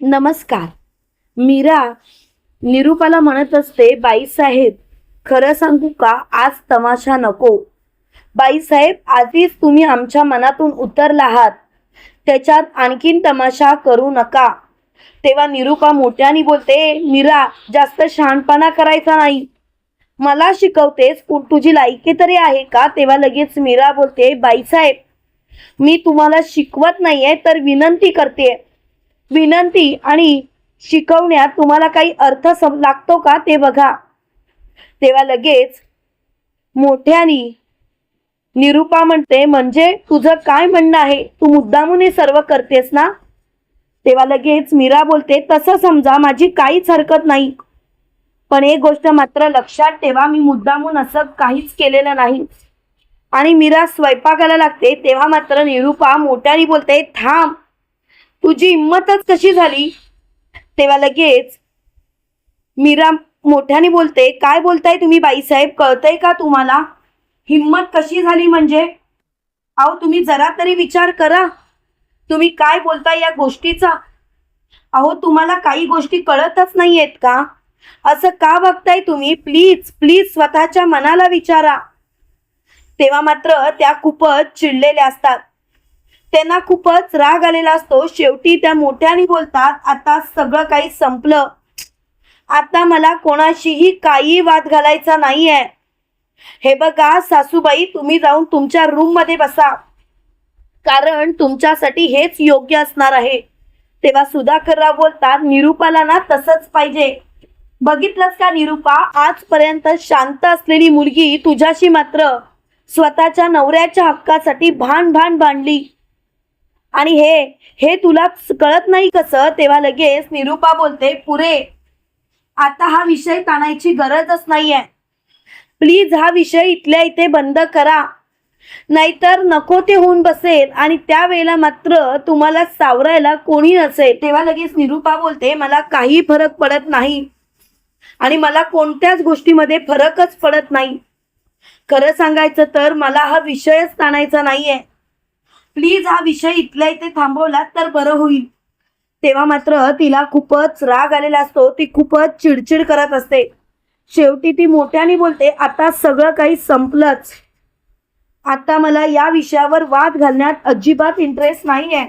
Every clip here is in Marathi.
नमस्कार. मीरा निरूपाला म्हणत असते बाईसाहेब खरं सांगू का? आज तमाशा नको. बाईसाहेब आधीच तुम्ही आमच्या मनातून उतरला आहात. त्याच्यात आणखीन तमाशा करू नका. तेव्हा निरूपा मोठ्याने बोलते मीरा जास्त शहाणपणा करायचा नाही. मला शिकवतेस तुझी लायकी तरी आहे का? तेव्हा लगेच मीरा बोलते बाईसाहेब मी तुम्हाला शिकवत नाहीये तर विनंती करते विनंती आणि शिकवण्यात तुम्हाला काही अर्थ सम लागतो का ते बघा. तेव्हा लगेच मोठ्यानी निरूपा म्हणते म्हणजे तुझं काय म्हणणं आहे? तू मुद्दामून हे सर्व करतेस ना? तेव्हा लगेच मीरा बोलते तसं समजा माझी काहीच हरकत नाही. पण एक गोष्ट मात्र लक्षात ठेवा मी मुद्दामून असं काहीच केलेलं नाही. आणि मीरा स्वयंपाकाला लागते तेव्हा मात्र निरूपा मोठ्याने बोलते थांब तुझी हिंमतच कशी झाली? तेव्हा लगेच मीरा मोठ्याने बोलते काय बोलताय तुम्ही बाईसाहेब? कळतंय का तुम्हाला? हिंमत कशी झाली म्हणजे? अहो तुम्ही जरा तरी विचार करा. तुम्ही काय बोलताय या गोष्टीचा? अहो तुम्हाला काही गोष्टी कळतच नाही आहेत का? असं का बघताय तुम्ही? प्लीज प्लीज स्वतःच्या मनाला विचारा. तेव्हा मात्र त्या खूपच चिडलेल्या असतात. त्यांना खूपच राग आलेला असतो. शेवटी त्या मोठ्याने बोलतात आता सगळं काही संपलं. आता मला कोणाशीही काही वाद घालायचा नाहीये. हे बघा सासूबाई तुम्ही जाऊन तुमच्या रूममध्ये बसा. कारण तुमच्यासाठी हेच योग्य असणार आहे. तेव्हा सुधाकरराव बोलतात निरूपाला ना तसंच पाहिजे. बघितलंस का निरूपा? आजपर्यंत शांत असलेली मुलगी तुझ्याशी मात्र स्वतःच्या नवऱ्याच्या हक्कासाठी भान भान बांधली आणि हे हे तुला कळत नाही कसं? तेव्हा लगेच निरूपा बोलते पुरे आता हा विषय ताणायची गरजच नाहीये. प्लीज हा विषय इथल्या इथे बंद करा. नाहीतर नको ते होऊन बसेल आणि त्यावेळेला मात्र तुम्हाला सावरायला कोणी नसेल. तेव्हा लगेच निरूपा बोलते मला काही फरक पडत नाही. आणि मला कोणत्याच गोष्टीमध्ये फरकच पडत नाही. खरं सांगायचं तर मला हा विषयच ताणायचा नाहीये. प्लीज हा विषय इथल्या इथे थांबवला तर बरं होईल. तेव्हा मात्र तिला खूपच राग आलेला असतो. ती खूपच चिडचिड करत असते. शेवटी ती मोठ्याने बोलते आता सगळं काही संपलंच. आता मला या विषयावर वाद घालण्यात अजिबात इंटरेस्ट नाही आहे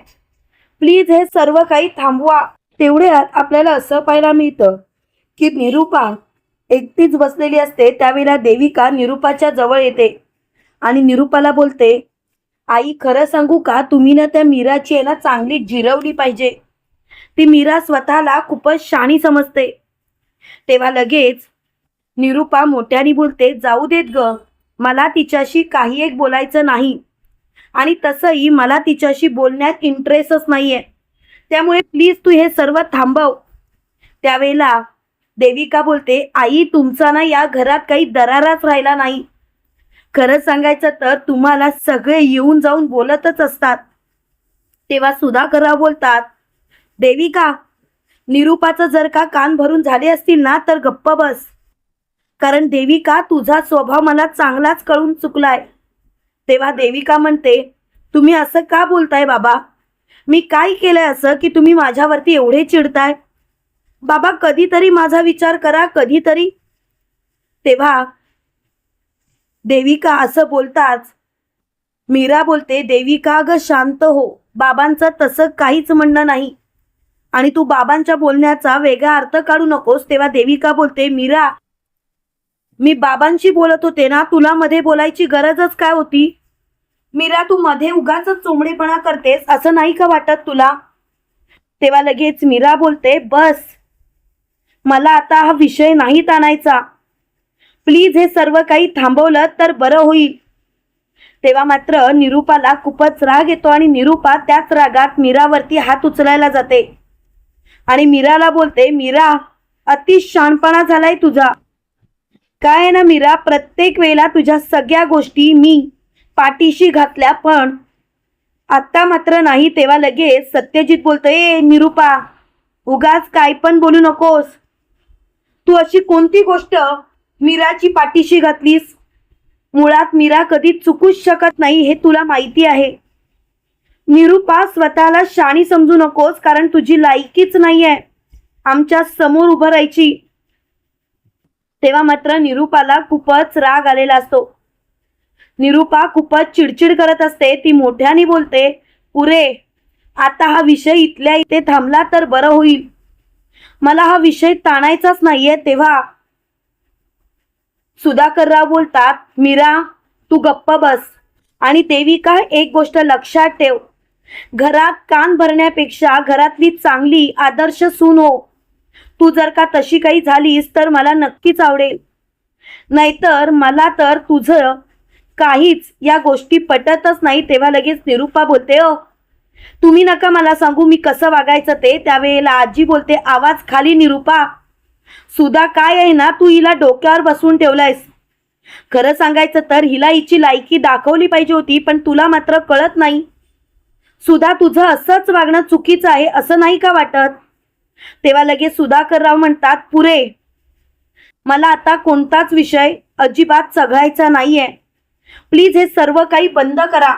प्लीज हे सर्व काही थांबवा. तेवढ्यात आपल्याला असं पाहायला मिळतं की निरूपा एकटीच बसलेली असते. त्यावेळेला देविका निरूपाच्या जवळ येते आणि निरूपाला बोलते आई खरं सांगू का? तुम्ही ना त्या मीराची आहे ना चांगली जिरवली पाहिजे. ती मीरा स्वतःला खूपच शाणी समजते. तेव्हा लगेच निरूपा मोठ्याने बोलते जाऊ देत ग. मला तिच्याशी काही एक बोलायचं नाही. आणि तसंही मला तिच्याशी बोलण्यात इंटरेस्टच नाहीये. त्यामुळे प्लीज तू हे सर्व थांबव. त्यावेळेला देविका बोलते आई तुमचा ना या घरात काही दराराच राहिला नाही. खरं सांगायचं तर तुम्हाला सगळे येऊन जाऊन बोलतच असतात. तेव्हा सुधाकरराव बोलतात देविका निरूपाचं जर का कान भरून झाले असतील ना तर गप्प बस. कारण देविका तुझा स्वभाव मला चांगलाच कळून चुकलाय. तेव्हा देविका म्हणते तुम्ही असं का बोलताय बाबा? मी काय केलंय असं की तुम्ही माझ्यावरती एवढे चिडताय? बाबा कधीतरी माझा विचार करा कधीतरी. तेव्हा देविका असं बोलताच. मीरा बोलते देविका ग शांत हो. बाबांचं तसं काहीच म्हणणं नाही. आणि तू बाबांच्या बोलण्याचा वेगळा अर्थ काढू नकोस. तेव्हा देविका बोलते मीरा मी बाबांशी बोलत होते ना तुला मध्ये बोलायची गरजच काय होती? मीरा तू मध्ये उगाच चोंबडेपणा करतेस असं नाही का वाटत तुला? तेव्हा लगेच मीरा बोलते बस. मला आता हा विषय नाहीत आणायचा. प्लीज हे सर्व काही थांबवलं तर बरं होईल. तेव्हा मात्र निरूपाला खूपच राग येतो आणि निरूपा त्याच रागात मीरावरती हात उचलायला जाते. आणि मीराला बोलते मीरा अति शानपणा झालाय तुझा. काय आहे ना मीरा प्रत्येक वेळेला तुझ्या सगळ्या गोष्टी मी पाठीशी घातल्या पण आत्ता मात्र नाही तेव्हा लगेच सत्यजित बोलतोय ए निरूपा उगाच काय पण बोलू नकोस. तू अशी कोणती गोष्ट मीराची पाठीशी घातलीस. मुळात मीरा कधी चुकूच शकत नाही हे तुला माहिती आहे. निरुपा स्वतःला शाणी समजू नकोस कारण तुझी लायकीच नाहीये. आमच्यासमोर उभं राहायची. तेव्हा मात्र निरुपाला खूपच राग आलेला असतो. निरुपा खूपच चिडचिड करत असते. ती मोठ्याने बोलते पुरे आता हा विषय इथल्या इथे थांबला तर बरं होईल. मला हा विषय ताणायचाच नाहीये तेव्हा सुधाकरराव बोलतात मीरा तू गप्प बस. आणि देविका एक गोष्ट लक्षात ठेव. घरात कान भरण्यापेक्षा घरातली चांगली आदर्श सून हो. तू जर का तशी काही झालीस तर मला नक्कीच आवडेल. नाहीतर मला तर तुझं काहीच या गोष्टी पटतच नाही तेव्हा लगेच निरुपा बोलते अ तुम्ही नका मला सांगू मी कसं वागायचं ते. त्यावेळेला आजी बोलते आवाज खाली निरुपा. सुधा काय आहे ना तू हिला डोक्यावर बसवून ठेवलायस. खरं सांगायचं तर हिला हिची लायकी दाखवली पाहिजे होती पण तुला मात्र कळत नाही. सुधा तुझं असंच वागणं चुकीचं आहे असं नाही का वाटत? तेव्हा लगेच सुधाकरराव म्हणतात पुरे मला आता कोणताच विषय अजिबात चघळायचा नाहीये. प्लीज हे सर्व काही बंद करा.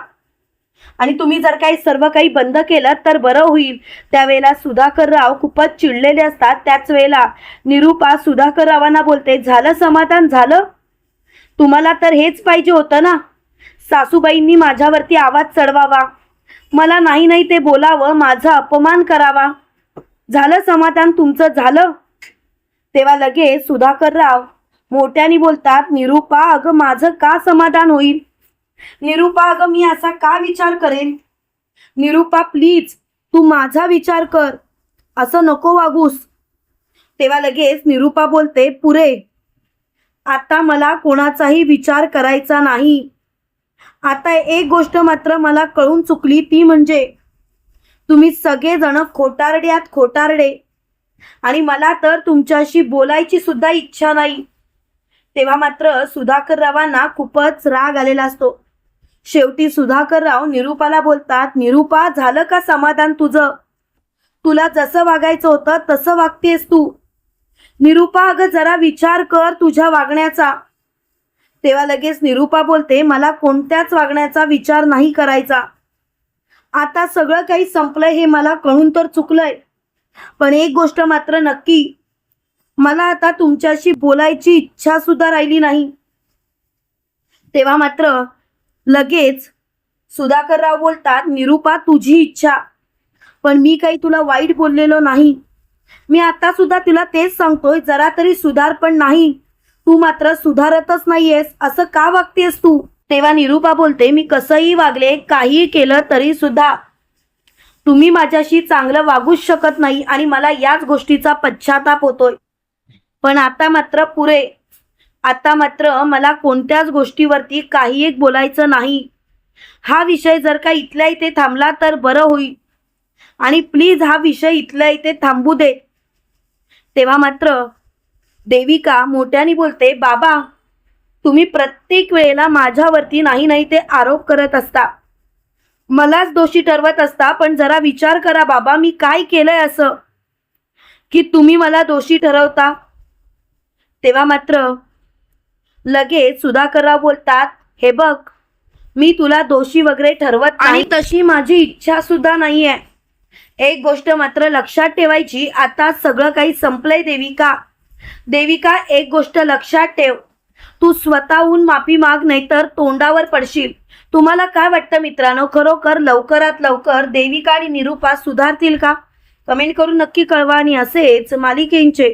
आणि तुम्ही जर काही सर्व काही बंद केलं तर बरं होईल. त्यावेळेला सुधाकरराव खूपच चिडलेले असतात. त्याच वेळेला निरुपा सुधाकररावांना बोलते झालं समाधान झालं? तुम्हाला तर हेच पाहिजे होतं ना? सासूबाईंनी माझ्यावरती आवाज चढवावा. मला नाही नाही ते बोलावं माझा अपमान करावा. झालं समाधान तुमचं झालं? तेव्हा लगेच सुधाकरराव मोठ्याने बोलतात निरुपा अगं माझं का समाधान होईल? निरुपा अगं मी असा का विचार करेन? निरुपा प्लीज तू माझा विचार कर. असं नको वागूस. तेव्हा लगेच निरुपा बोलते पुरे आता मला कोणाचाही विचार करायचा नाही. आता एक गोष्ट मात्र मला कळून चुकली ती म्हणजे तुम्ही सगळेजण खोटारड्यात खोटारडे आणि मला तर तुमच्याशी बोलायची सुद्धा इच्छा नाही. तेव्हा मात्र सुधाकररावांना खूपच राग आलेला असतो. शेवटी सुधाकरराव निरुपाला बोलतात निरुपा झालं का समाधान तुझं? तुला जसं वागायचं होतं तसं वागतेस तू. निरुपा अगं जरा विचार कर तुझ्या वागण्याचा. तेव्हा लगेच निरुपा बोलते मला कोणत्याच वागण्याचा विचार नाही करायचा. आता सगळं काही संपलंय हे मला कळून तर चुकलंय. पण एक गोष्ट मात्र नक्की मला आता तुमच्याशी बोलायची इच्छा सुद्धा राहिली नाही. तेव्हा मात्र लगेच सुधाकरराव बोलतात निरुपा तुझी इच्छा. पण मी काही तुला वाईट बोललेलो नाही. मी आता सुद्धा तुला तेच सांगतोय जरा तरी सुधार पण नाही. तू मात्र सुधारतच नाहीयेस असं का वागतेस तू? तेव्हा निरुपा बोलते मी कसंही वागले काहीही केलं तरी सुद्धा तुम्ही माझ्याशी चांगलं वागूच शकत नाही आणि मला याच गोष्टीचा पश्चाताप होतोय. पण आता मात्र पुरे आता मात्र मला कोणत्याच गोष्टीवरती काही एक बोलायचं नाही. हा विषय जर का इथल्या इथे थांबला तर बरं होईल. आणि प्लीज हा विषय इथल्या इथे थांबू दे. तेव्हा मात्र देविका मोठ्याने बोलते बाबा तुम्ही प्रत्येक वेळेला माझ्यावरती नाही नाही ते आरोप करत असता. मलाच दोषी ठरवत असता पण जरा विचार करा बाबा मी काय केलंय असं? की तुम्ही मला दोषी ठरवता? तेव्हा मात्र लगेच सुधाकरराव बोलतात हे बघ मी तुला दोषी वगैरे ठरवत आणि तशी माझी इच्छा सुद्धा नाहीये. एक गोष्ट मात्र लक्षात ठेवायची आता सगळं काही संपलंय देविका. देविका एक गोष्ट लक्षात ठेव. तू स्वतःहून माफी माग नाही तर तोंडावर पडशील. तुम्हाला काय वाटतं मित्रांनो? खरोखर लवकरात लवकर देविका आणि निरुपा सुधारतील का? कमेंट करून नक्की कळवा आणि असेच मालिकेंचे